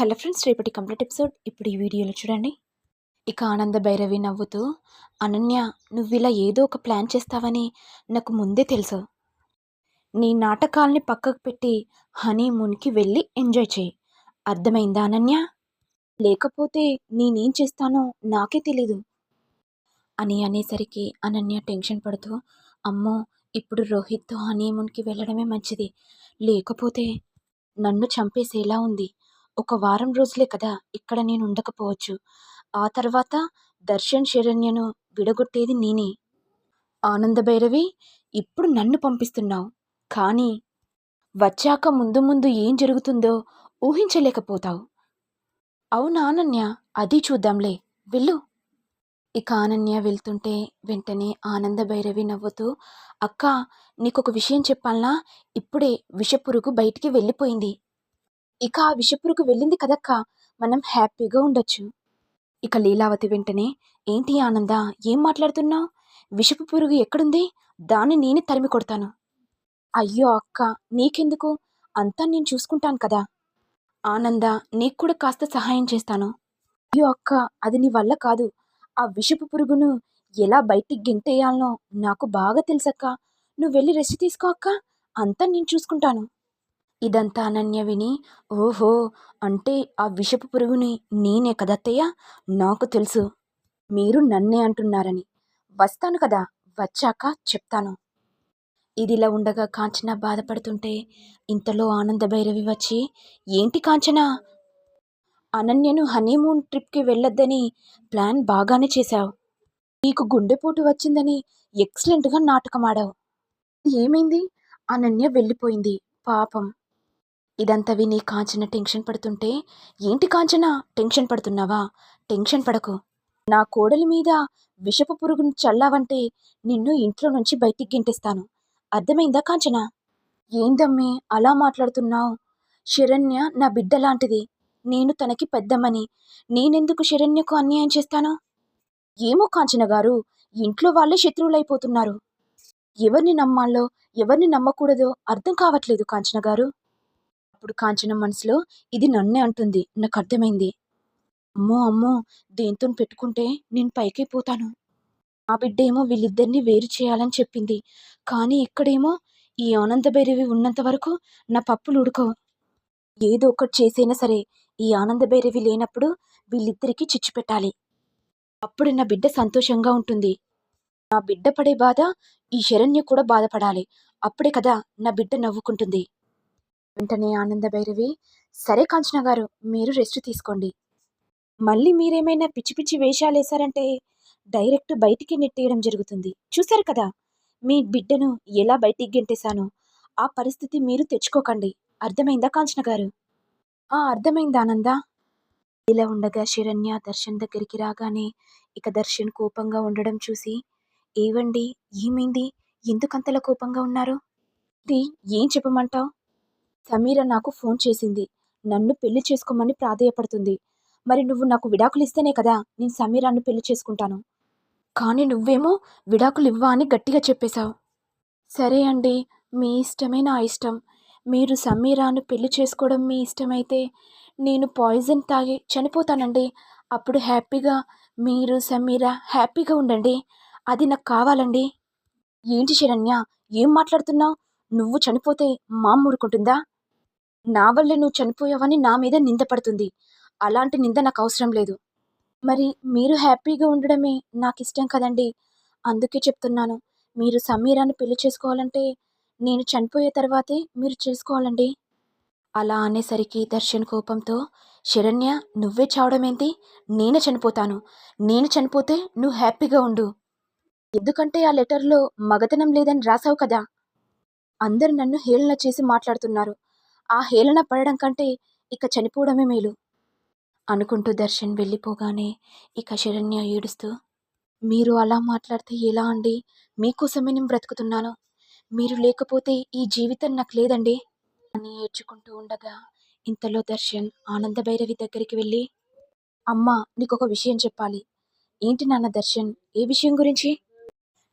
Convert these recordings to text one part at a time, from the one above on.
Hello friends రేపటి complete episode. ఇప్పుడు ఈ వీడియోలో చూడండి. ఇక ఆనంద భైరవి నవ్వుతూ అనన్య నువ్వు ఇలా ఏదో ఒక ప్లాన్ చేస్తావని నాకు ముందే తెలుసు. నీ నాటకాల్ని పక్కకు పెట్టి హనీమూన్కి వెళ్ళి ఎంజాయ్ చేయి. అర్థమైందా అనన్య? లేకపోతే నేనేం చేస్తానో నాకే తెలీదు. అని అనేసరికి అనన్య టెన్షన్ పడుతూ అమ్మో ఇప్పుడు రోహిత్తో హనీమూన్కి వెళ్ళడమే మంచిది. లేకపోతే నన్ను చంపేసేలా ఉంది. ఒక వారం రోజులే కదా ఇక్కడ నేను ఉండకపోవచ్చు. ఆ తర్వాత దర్శన్ శరణ్యను విడగొట్టేది నేనే. ఆనంద భైరవి ఇప్పుడు నన్ను పంపిస్తున్నావు. కానీ వచ్చాక ముందు ముందు ఏం జరుగుతుందో ఊహించలేకపోతావు. అవునా అనన్య? అది చూద్దాంలే. వెళ్ళు. ఇక అనన్య వెళ్తుంటే వెంటనే ఆనంద భైరవి నవ్వుతూ అక్క నీకొక విషయం చెప్పాలనా? ఇప్పుడే విషపురుగు బయటికి వెళ్ళిపోయింది. ఇక ఆ విషపురుగు వెళ్ళింది కదక్క. మనం హ్యాపీగా ఉండొచ్చు. ఇక లీలావతి వెంటనే ఏంటి ఆనంద ఏం మాట్లాడుతున్నావు? విషపు పురుగు ఎక్కడుంది? దాన్ని నేనే తరిమి కొడతాను. అయ్యో అక్క నీకెందుకు? అంతా నేను చూసుకుంటాను కదా. ఆనంద నీకు కూడా కాస్త సహాయం చేస్తాను. అయ్యో అక్క అది నీ వల్ల కాదు. ఆ విషపు పురుగును ఎలా బయటికి గెంటేయాలనో నాకు బాగా తెలుసక్క. నువ్వు వెళ్ళి రెస్ట్ తీసుకో అక్క. అంతా నేను చూసుకుంటాను. ఇదంతా అనన్య విని ఓహో అంటే ఆ విషపు పురుగుని నేనే కదత్తయ్య? నాకు తెలుసు. మీరు నన్నే అంటున్నారని. వస్తాను కదా వచ్చాక చెప్తాను. ఇదిలా ఉండగా కాంచన బాధపడుతుంటే ఇంతలో ఆనంద భైరవి వచ్చి ఏంటి కాంచన? అనన్యను హనీమూన్ ట్రిప్కి వెళ్ళొద్దని ప్లాన్ బాగానే చేశావు. నీకు గుండెపోటు వచ్చిందని ఎక్సలెంట్గా నాటకమాడావు. ఏమైంది? అనన్య వెళ్ళిపోయింది. పాపం. ఇదంతా విని కాంచన టెన్షన్ పడుతుంటే ఏంటి కాంచన? టెన్షన్ పడుతున్నావా? టెన్షన్ పడకు. నా కోడలి మీద విషపు పురుగును చల్లావంటే నిన్ను ఇంట్లో నుంచి బయటికి గెంటేస్తాను. అర్థమైందా కాంచన? ఏందమ్మి అలా మాట్లాడుతున్నావు? శరణ్య నా బిడ్డ లాంటిది నేను తనకి పెద్దమ్మని. నేనెందుకు శరణ్యకు అన్యాయం చేస్తాను? ఏమో కాంచన గారు ఇంట్లో వాళ్ళే శత్రువులైపోతున్నారు. ఎవరిని నమ్మాలో ఎవరిని నమ్మకూడదో అర్థం కావట్లేదు కాంచన గారు. అప్పుడు కాంచన మనసులో ఇది నన్నే అంటుంది నాకు అర్థమైంది. అమ్మో అమ్మో దేంతో పెట్టుకుంటే నేను పైకి పోతాను? ఆ బిడ్డ ఏమో వీళ్ళిద్దరిని వేరు చేయాలని చెప్పింది. కానీ ఇక్కడేమో ఈ ఆనంద భైరవి ఉన్నంత వరకు నా పప్పులు ఉడకవు. ఏదో ఒకటి చేసైనా సరే ఈ ఆనంద భైరవి లేనప్పుడు వీళ్ళిద్దరికీ చిచ్చు పెట్టాలి. అప్పుడు నా బిడ్డ సంతోషంగా ఉంటుంది. నా బిడ్డ పడే బాధ ఈ శరణ్య కూడా బాధపడాలి. అప్పుడే కదా నా బిడ్డ నవ్వుకుంటుంది. వెంటనే ఆనంద భైరవి సరే కాంచన గారు మీరు రెస్ట్ తీసుకోండి. మళ్ళీ మీరేమైనా పిచ్చి పిచ్చి వేషాలు వేశారంటే డైరెక్ట్ బయటికి నెట్టేయడం జరుగుతుంది. చూశారు కదా మీ బిడ్డను ఎలా బయటికి గెంటేశానో ఆ పరిస్థితి మీరు తెచ్చుకోకండి. అర్థమైందా కాంచన గారు? ఆ అర్థమైందా ఆనంద. ఇలా ఉండగా శరణ్య దర్శన్ దగ్గరికి రాగానే ఇక దర్శన్ కోపంగా ఉండడం చూసి ఏవండి ఏమైంది? ఎందుకంతలా కోపంగా ఉన్నారు? ఇది ఏం చెప్పమంటావు? సమీర నాకు ఫోన్ చేసింది. నన్ను పెళ్ళి చేసుకోమని ప్రాధేయపడుతుంది. మరి నువ్వు నాకు విడాకులు ఇస్తేనే కదా నేను సమీరాన్ని పెళ్ళి చేసుకుంటాను. కానీ నువ్వేమో విడాకులు ఇవ్వా అని గట్టిగా చెప్పేశావు. సరే అండి మీ ఇష్టమే నా ఇష్టం. మీరు సమీరాను పెళ్ళి చేసుకోవడం మీ ఇష్టమైతే నేను పాయిజన్ తాగి చనిపోతానండి. అప్పుడు హ్యాపీగా మీరు సమీరా హ్యాపీగా ఉండండి. అది నాకు కావాలండి. ఏంటి శరణ్య ఏం మాట్లాడుతున్నావు? నువ్వు చనిపోతే మా ఊరుకుంటుందా? నా వల్లే నువ్వు చనిపోయావని నా మీద నిందపడుతుంది అలాంటి నింద నాకు అవసరం లేదు. మరి మీరు హ్యాపీగా ఉండడమే నాకు ఇష్టం కదండి. అందుకే చెప్తున్నాను. మీరు సమీరాన్ని పెళ్ళి చేసుకోవాలంటే నేను చనిపోయే తర్వాతే మీరు చేసుకోవాలండి. అలా అనేసరికి దర్శన్ కోపంతో శరణ్య నువ్వే చావడమేంటి? నేనే చనిపోతాను. నేను చనిపోతే నువ్వు హ్యాపీగా ఉండు. ఎందుకంటే ఆ లెటర్లో మగతనం లేదని రాసావు కదా. అందరు నన్ను హేళన చేసి మాట్లాడుతున్నారు. ఆ హేళన పడడం కంటే ఇక చనిపోవడమే మేలు అనుకుంటూ దర్శన్ వెళ్ళిపోగానే ఇక శరణ్య ఏడుస్తూ మీరు అలా మాట్లాడితే ఎలా అండి? మీకోసమే నేను బ్రతుకుతున్నాను. మీరు లేకపోతే ఈ జీవితం నాకు లేదండి అని ఏడ్చుకుంటూ ఉండగా ఇంతలో దర్శన్ ఆనంద భైరవి దగ్గరికి వెళ్ళి అమ్మా నీకొక విషయం చెప్పాలి. ఏంటి నాన్న దర్శన్? ఏ విషయం గురించి?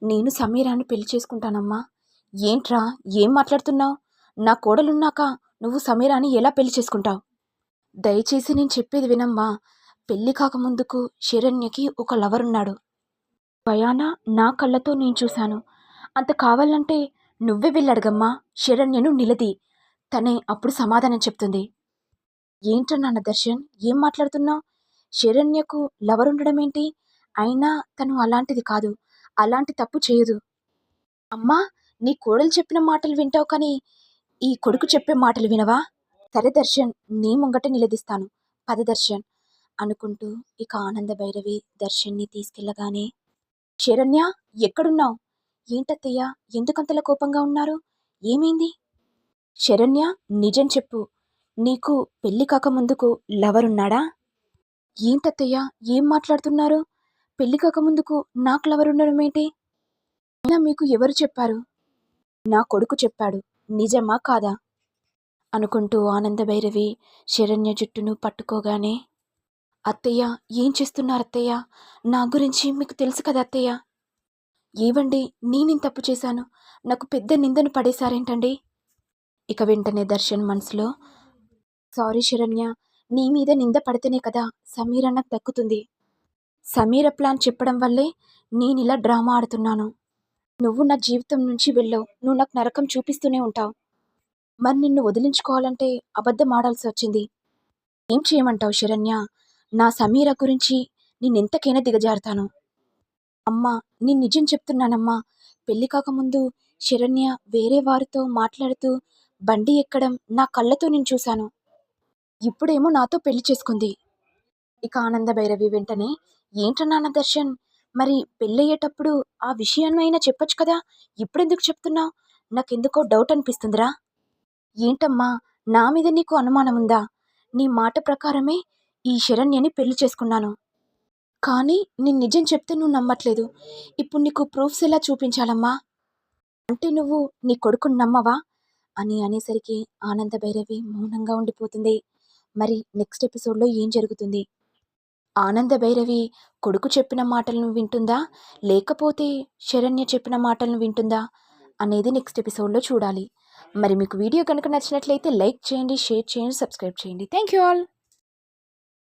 నేను సమీరాన్ని పెళ్ళి చేసుకుంటానమ్మా. ఏంట్రా? ఏం మాట్లాడుతున్నావు? నా కోడలున్నాక నువ్వు సమీరాని ఎలా పెళ్ళి చేసుకుంటావు? దయచేసి నేను చెప్పేది వినమ్మా. పెళ్ళి కాకముందుకు శరణ్యకి ఒక లవర్ ఉన్నాడు. భయాన నా కళ్ళతో నేను చూశాను. అంత కావాలంటే నువ్వే వెళ్ళడగమ్మా. శరణ్యను నిలది. తనే అప్పుడు సమాధానం చెప్తుంది. ఏంటన్నాన్న దర్శన్ ఏం మాట్లాడుతున్నావు? శరణ్యకు లవర్ ఉండడం ఏంటి అయినా తను అలాంటిది కాదు. అలాంటి తప్పు చేయదు. అమ్మా నీ కోడలు చెప్పిన మాటలు వింటావు కానీ ఈ కొడుకు చెప్పే మాటలు వినవా? సరే దర్శన్ నీ ముంగట నిలదీస్తాను. పద దర్శన్ అనుకుంటూ ఇక ఆనంద భైరవి దర్శన్ని తీసుకెళ్ళగానే శరణ్య ఎక్కడున్నావు? ఏంటత్తయ్య ఎందుకంతలా కోపంగా ఉన్నారు? ఏమైంది? శరణ్య నిజం చెప్పు. నీకు పెళ్ళి కాకముందుకు లవర్ ఉన్నాడా? ఏంటత్తయ్య ఏం మాట్లాడుతున్నారు? పెళ్ళి కాకముందుకు నాకు లవర్ ఉండడం ఏంటి? అయినా మీకు ఎవరు చెప్పారు? నా కొడుకు చెప్పాడు. నిజమా కాదా? అనుకుంటూ ఆనంద భైరవి శరణ్య జుట్టును పట్టుకోగానే అత్తయ్య ఏం చేస్తున్నారు అత్తయ్య? నా గురించి మీకు తెలుసు కదా అత్తయ్య? ఏవండి నేనేం తప్పు చేశాను? నాకు పెద్ద నిందను పడేశారేంటండి? ఇక వెంటనే దర్శన్ మనసులో సారీ శరణ్య నీ మీద నింద పడితేనే కదా సమీర నాకు దక్కుతుంది సమీర ప్లాన్ చెప్పడం వల్లే నేను ఇలా డ్రామా ఆడుతున్నాను. నువ్వు నా జీవితం నుంచి వెళ్ళావు. నువ్వు నాకు నరకం చూపిస్తూనే ఉంటావు. మరి నిన్ను వదిలించుకోవాలంటే అబద్ధం ఆడాల్సి వచ్చింది. ఏం చేయమంటావు శరణ్య? నా సమీర గురించి నిన్నెంతకైనా దిగజారుతాను. అమ్మా నేను నిజం చెప్తున్నానమ్మా. పెళ్ళి కాకముందు శరణ్య వేరే వారితో మాట్లాడుతూ బండి ఎక్కడం నా కళ్ళతో నేను చూశాను. ఇప్పుడేమో నాతో పెళ్ళి చేసుకుంది. ఇక ఆనంద భైరవి వెంటనే ఏంట్రా నాన్న దర్శన్? మరి పెళ్ళయ్యేటప్పుడు ఆ విషయాన్ని అయినా చెప్పొచ్చు కదా? ఇప్పుడెందుకు చెప్తున్నావు? నాకెందుకో డౌట్ అనిపిస్తుందిరా. ఏంటమ్మా నా మీద నీకు అనుమానం ఉందా? నీ మాట ప్రకారమే ఈ శరణ్యని పెళ్ళి చేసుకున్నాను. కానీ నేను నిజం చెప్తే నువ్వు నమ్మట్లేదు. ఇప్పుడు నీకు ప్రూఫ్స్ ఎలా చూపించాలమ్మా? అంటే నువ్వు నీ కొడుకుని నమ్మవా? అని అనేసరికి ఆనంద భైరవి మౌనంగా ఉండిపోతుంది. మరి నెక్స్ట్ ఎపిసోడ్లో ఏం జరుగుతుంది? ఆనంద భైరవి కొడుకు చెప్పిన మాటలను వింటుందా? లేకపోతే శరణ్య చెప్పిన మాటలను వింటుందా? అనేది నెక్స్ట్ ఎపిసోడ్లో చూడాలి. మరి మీకు వీడియో కనుక నచ్చినట్లయితే లైక్ చేయండి షేర్ చేయండి సబ్స్క్రైబ్ చేయండి. Thank you all.